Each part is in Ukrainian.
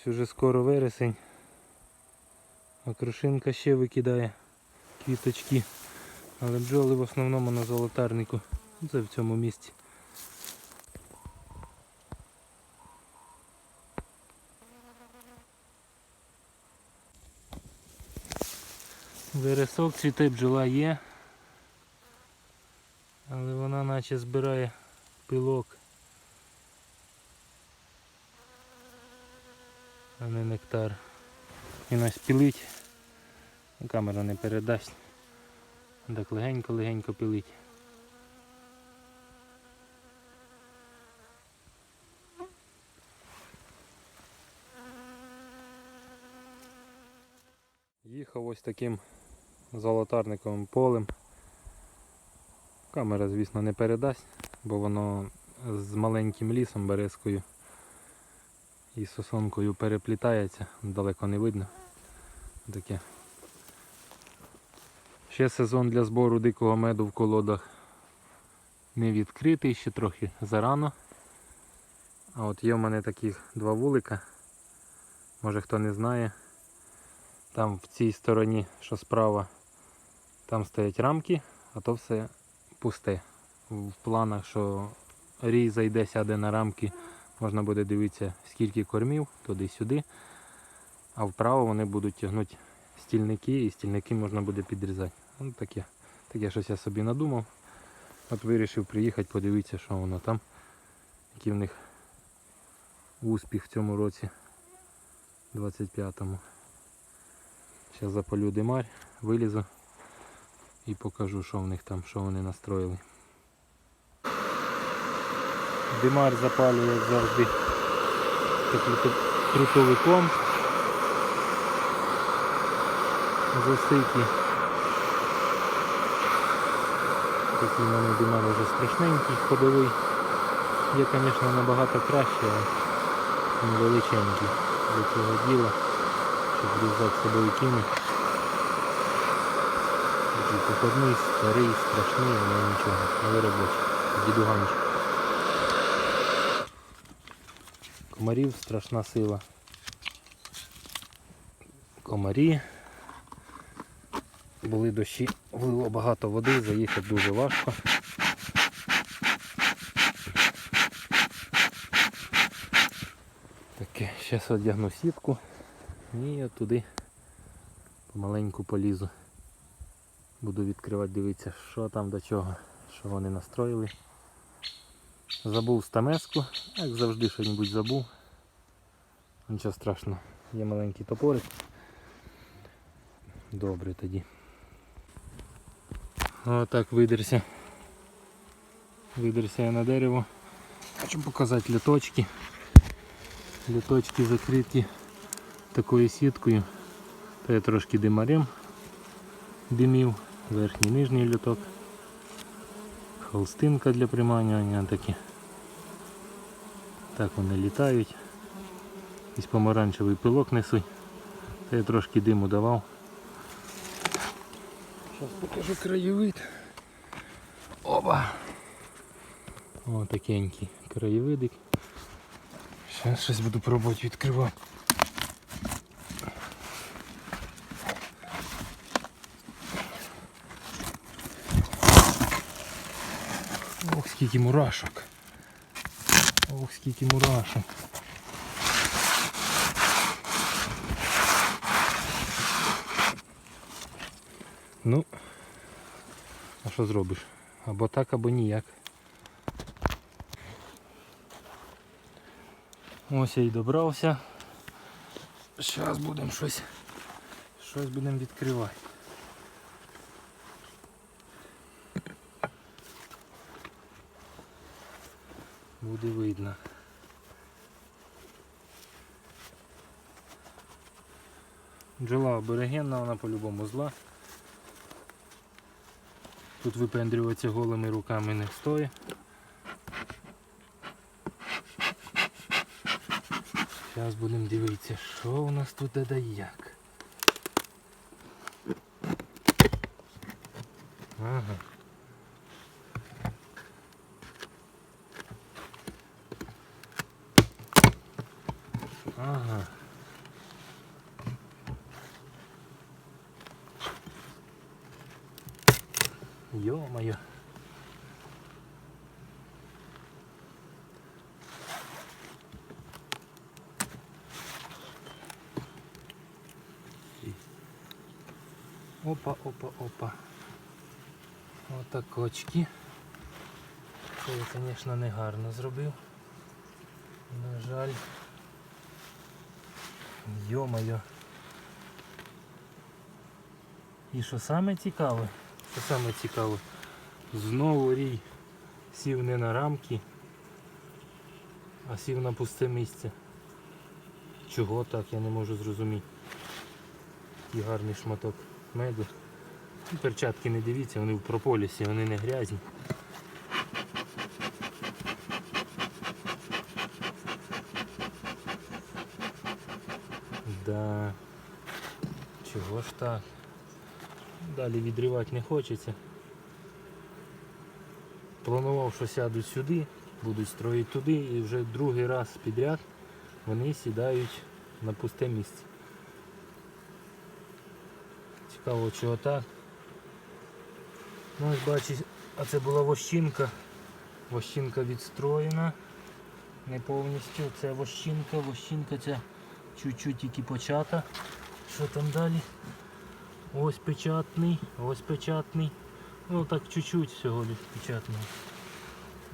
Ось уже скоро вересень. А крушинка ще викидає квіточки. Але бджоли в основному на золотарнику. Це в цьому місці. Вересок цвіте бджола є. Але вона наче збирає пилок. А не нектар. І нас пілить. Камера не передасть. Так легенько-легенько пилить. Їхав ось таким золотарниковим полем. Камера, звісно, не передасть, бо воно з маленьким лісом березкою і сосонкою переплітається, далеко не видно. Таке. Ще сезон для збору дикого меду в колодах не відкритий, ще трохи зарано. А от є в мене таких два вулика. Може хто не знає. Там в цій стороні, що справа, там стоять рамки, а то все пусте. В планах, що рій зайде, сяде на рамки, можна буде дивитися, скільки кормів, туди-сюди. А вправо вони будуть тягнути стільники і стільники можна буде підрізати. Ну, таке, таке щось я собі надумав. От вирішив приїхати, подивитися, що воно там, який в них успіх в цьому році, 25-му. Зараз запалю димарь, вилізу і покажу, що в них там, що вони настроїли. Димар запалює завжди комп. Засикі. Такий в мене димар вже страшненький, ходовий. Є, звісно, набагато краще, але він величенький для цього діла, щоб різати садовиками. Такий походний, старий, страшний, але нічого, але робочий. Дідуганчик. Комарів страшна сила. Комарі. Були дощі, влило багато води, заїхати дуже важко. Таке, зараз одягну сітку і я туди помаленьку полізу. Буду відкривати, дивитися, що там до чого, що вони настроїли. Забув стамеску, як завжди щось забув. Нічого страшного, є маленький топорик. Добре тоді. Отак видерся. Видерся я на дерево. Хочу показати літочки. Літочки закриті такою сіткою. Та я трошки димарем димів, верхній нижній літок. Холстинка для приманювання такі. Так вони літають. Ось помаранчевий пилок несуть. Та я трошки диму давав. Зараз покажу краєвид. Оба! О, такенький краєвидик. Зараз щось буду пробувати відкривати. Ох, скільки мурашок. Ох, скільки мурашок. Ну, а що зробиш? Або так, або ніяк. Ось я і добрався. Зараз будемо щось. Щось будемо відкривати. Буде видно. Джола аборигенна, вона по-любому зла. Тут випендрюватися голими руками не стоїть. Зараз будемо дивитися, що у нас тут да як. Ага. Ё-моё. Опа, опа, опа. Отакочки. Це я, звісно, не гарно зробив. На жаль. Йо-моє. І що саме цікаве? Що саме цікаве? Знову рій сів не на рамки, а сів на пусте місце. Чого так, я не можу зрозуміти. Такий гарний шматок меду. Ну, Перчатки не дивіться, вони в прополісі, вони не грязні. Да. Чого ж так? Далі відривати не хочеться. Планував, що сядуть сюди, будуть строїти туди і вже другий раз підряд вони сідають на пусте місце. Цікаво, чого так. Ну, ось бачиш, а це була вощинка. Вощинка відстроєна. Не повністю. Це вощинка, вощинка ця чуть-чуть тільки почата. Що там далі? Ось печатний, ось печатний. Ну так чуть-чуть всього лиш печатного.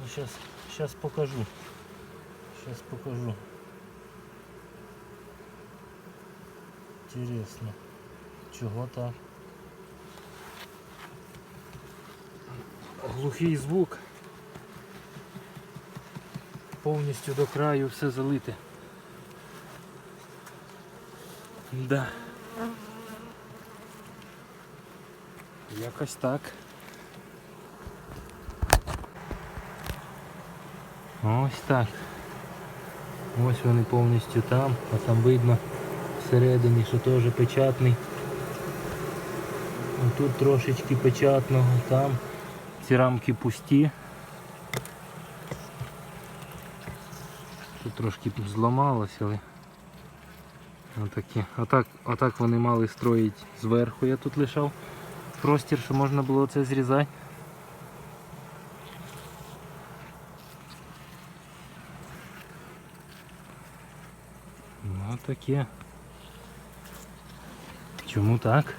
Ну, сейчас, сейчас покажу. Сейчас покажу. Интересно. Чого так? Глухий звук. Повністю до краю все залите. Да. Якось так. Ось так. Ось вони повністю там, а там видно всередині, що теж печатний. Тут трошечки печатного, там ці рамки пусті. Тут трошки зламалося, але отакі. Отак, отак вони мали строїти зверху, я тут лишав простір, що можна було це зрізати. Ну таке. Чому так?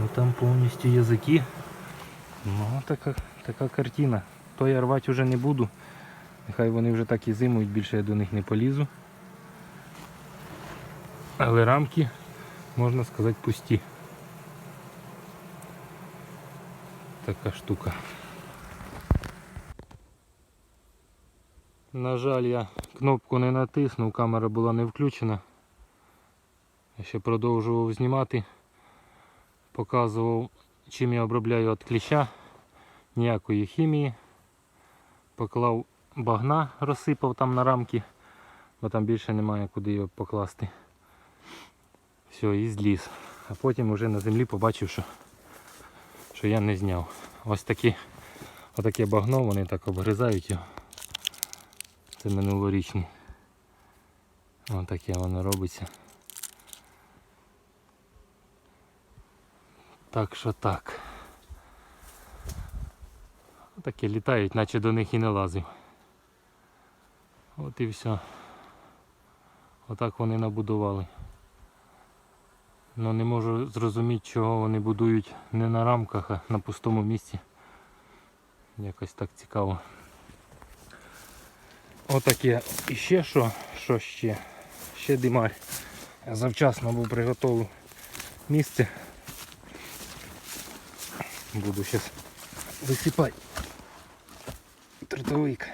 Ну там повністю язики. Ну така, така картина. То я рвати вже не буду. Нехай вони вже так і зимують, більше я до них не полізу. Але рамки, можна сказати, пусті. Така штука. На жаль, я кнопку не натиснув, камера була не включена. Я ще продовжував знімати, показував, чим я обробляю від кліща, ніякої хімії. Поклав багна, розсипав там на рамки, бо там більше немає куди його покласти. Все, і зліз. А потім вже на землі побачив, що, що я не зняв. Ось такі, отаке багно, вони так обгризають його. Це минулорічні. Ось таке воно робиться. Так що так. Таке літають, наче до них і не лазив. От і все. Отак вони набудували. Ну не можу зрозуміти, чого вони будують не на рамках, а на пустому місці. Якось так цікаво. Отаке. І ще що? Що ще? Ще димарь. Я завчасно був приготовив місце. Буду зараз висипати тротовик.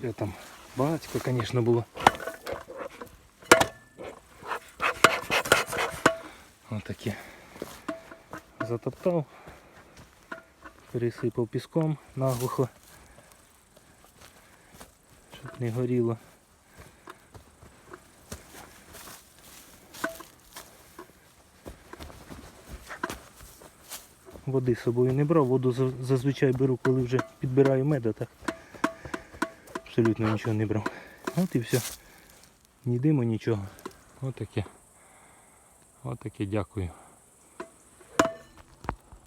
Його там багатько, звісно, було. Отаке. Затоптав, пересипав піском наглухо, щоб не горіло. води з собою не брав. Воду зазвичай беру, коли вже підбираю меда, так абсолютно нічого не брав. От і все. Ні диму, нічого. Отаке. Отаке дякую.